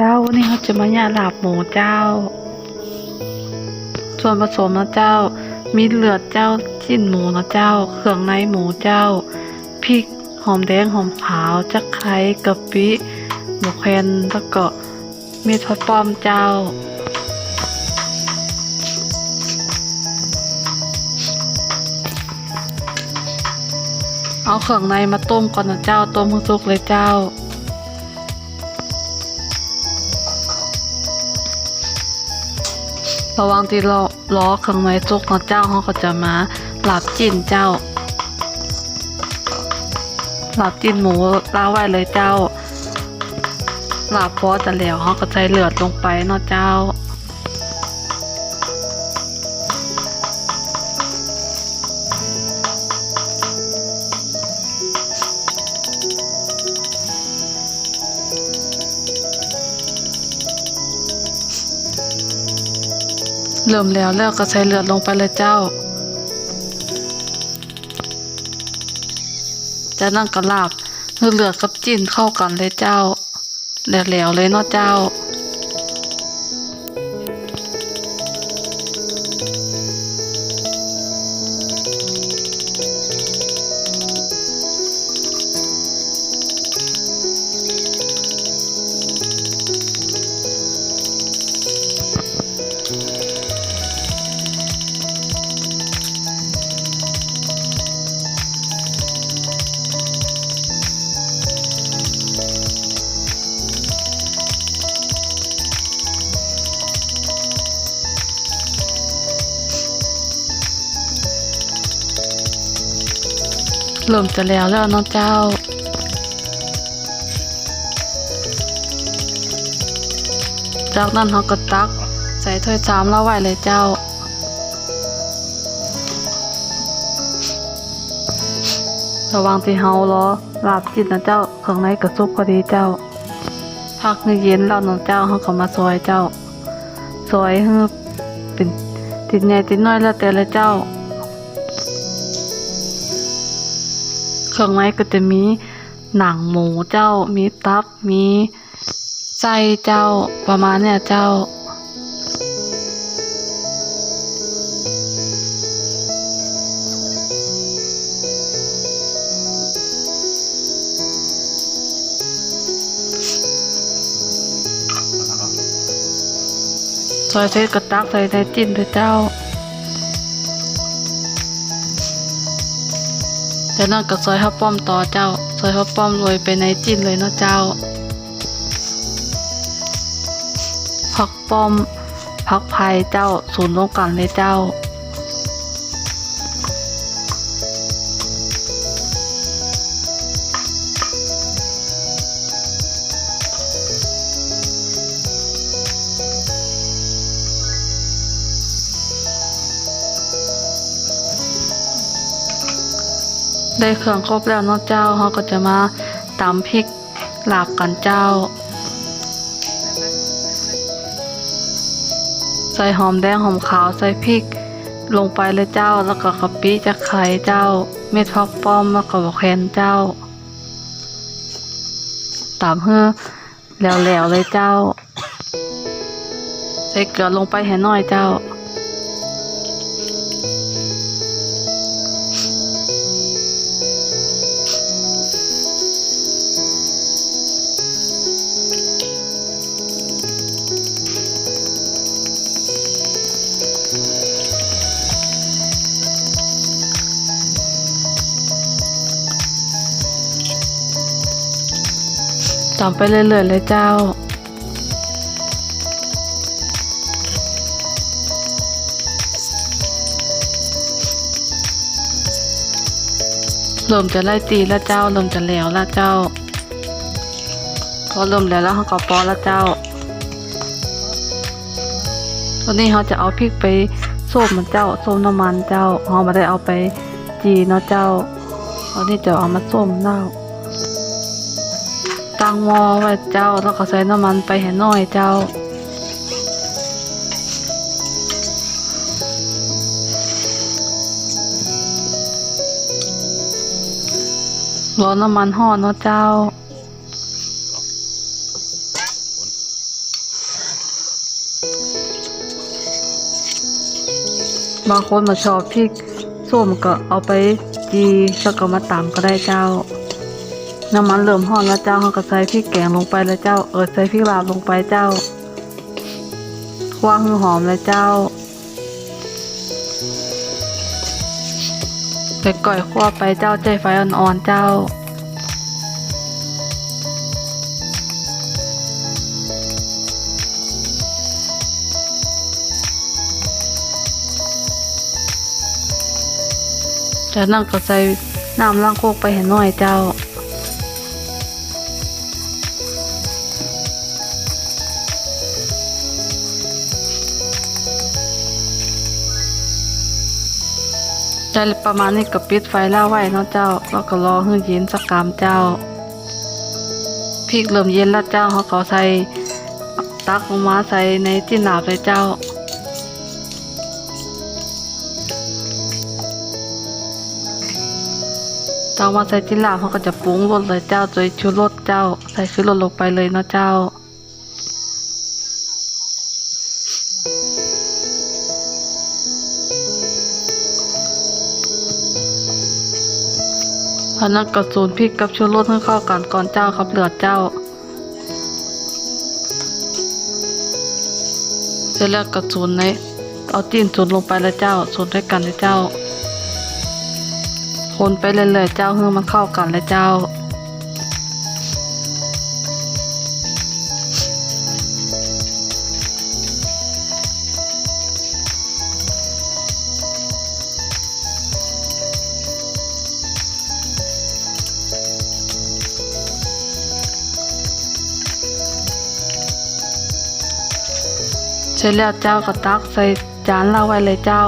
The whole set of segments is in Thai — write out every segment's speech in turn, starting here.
เจ้านนี้เขาจะมาย่าลาบหมูเจ้า ส่วนผสมนะเจ้า มีเลือดเจ้าชิ้นหมูนะเจ้า เครื่องในหมูเจ้าพริกหอมแดงหอมขาวจักไคร้กะปิหมูแคนแล้วก็มีทอดป้อมเจ้าเอาเครื่องในมาต้มก่อนนะเจ้า ต้มให้สุกเลยเจ้า ระวังที่รอล้อเครื่องในจุกนะเจ้าเขาก็จะมาหลับจิ้นเจ้า หลับจิ้นหมูลาไว้เลยเจ้า หลับพอจะแล้วเขาก็ใส่เลือดลงไปเนาะเจ้า เริ่มแล้วแล้วก็ใส่เลือดลงไปเลยเจ้า จากนั้นก็ลาบเลือดกับจิ้นเข้ากันเลยเจ้า แล้วๆเลยเนาะเจ้า เริ่มจะแล้วแล้วเนาะเจ้า จากนั้นเขาก็ตัก ใส่ถ้วยสามแล้วไหวเลยเจ้า ระวังที่เฮารอลาบจิตนะเจ้าเครื่องในกระซุกพอดีเจ้า พักให้เย็นแล้วเนาะเจ้าเขาก็มาซอยเจ้า ซอยให้เป็นติดใหญ่ติดน้อยแล้วแต่ละเจ้า เครื่องในก็จะมีหนังหมูเจ้า มีตับ มีไส้เจ้า ประมาณเนี่ยเจ้า ซอยเสร็จก็ตักใส่ในจิ้นเลยเจ้า จากนั้นก็ซอยข้าวป้อมต่อเจ้า ซอยข้าวป้อมรวยไปในจิ้นเลยเนาะเจ้า ผักป้อมผักไผ่เจ้าศูนย์ลงกันเลยเจ้า ได้เครื่องครบแล้วเนาะเจ้าเขาก็จะมาตำพริกลาบกันเจ้า ใส่หอมแดงหอมขาวใส่พริก ลงไปเลยเจ้าแล้วก็กะปิจะไข่เจ้า เม็ดฟักป้อมแล้วก็บอกแคนเจ้าตามเพื่อแล้วๆเลยเจ้า ใส่เกลือลงไปให้น้อยเจ้า ตามไปเรื่อยๆเลยเจ้าเริ่มจะไล่ตีแล้วเจ้าเริ่มจะแล้วแล้วเจ้า พอเริ่มแล้วแล้วเขาก็ปอแล้วเจ้า ตอนนี้เขาจะเอาพริกไปส้มมันเจ้าส้มน้ำมันเจ้าเขาไม่ได้เอาไปจีเนาะเจ้าตอนนี้จะเอามาส้มเนา ตั้งมอไว้เจ้าแล้วก็ใส่น้ำมันไปให้น้อยเจ้าร้อนน้ำมันห่อนะเจ้าบางคนมาชอบพริกส้มก็เอาไปจีแล้วก็มาตำก็ได้เจ้า น้ำมันเริ่มร้อนแล้วเจ้าเขาก็ใส่พริกแกงลงไปแล้วเจ้า เออใส่พริกลาบลงไปเจ้าคั่วให้หอมเลยเจ้าไปก่อยคั่วไปเจ้าใจไฟอ่อนๆเจ้าจากนั้นก็ใส่น้ำล้างโคกไปเห็นหน่อยเจ้า ได้ประมาณนี้ก็ปิดไฟล่าไว้เนาะเจ้า แล้วก็รอให้เย็นสักกามเจ้าพริกเริ่มเย็นแล้วเจ้าเขาก็ใส่ตักลงมาใส่ในที่หนาบเลยเจ้า เจ้ามาใส่จิลาบเขาก็จะปรุงรสเลยเจ้าโดยชูรสเจ้า ใส่ชูรสลงไปเลยเนาะเจ้า พนักกระสุนพริกกับชูรสให้เข้ากันก่อนเจ้าครับเหลือเจ้า เสร็จแล้วกระสุนในเอาจีนสูนลงไปแล้วเจ้าสูนด้วยกันเลยเจ้า คนไปเรื่อยๆเจ้าเพื่อมันเข้ากันเลยเจ้า ร็จแล้วเจ้าก็ตักใส่จานเราไว้เลยเจ้า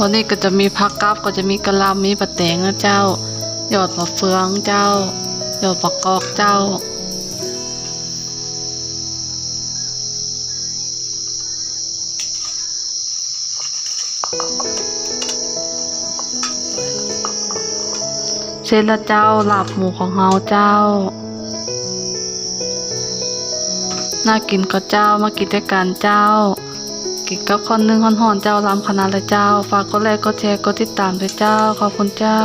วันนี้ก็จะมีผักกับก็จะมีกะหล่ำมีปลาแตงนะเจ้ายอดมะเฟืองเจ้ายอดผักกอกเจ้า ร็จแล้วเจ้าหลับหมูของเฮาเจ้า น่ากินก็เจ้ามากินด้วยกันเจ้า กินกับคนหนึ่งหอนๆเจ้าลำขนาดเลยเจ้า ฝากกดไลค์กดแชร์กดติดตามด้วยเจ้า ขอบคุณเจ้า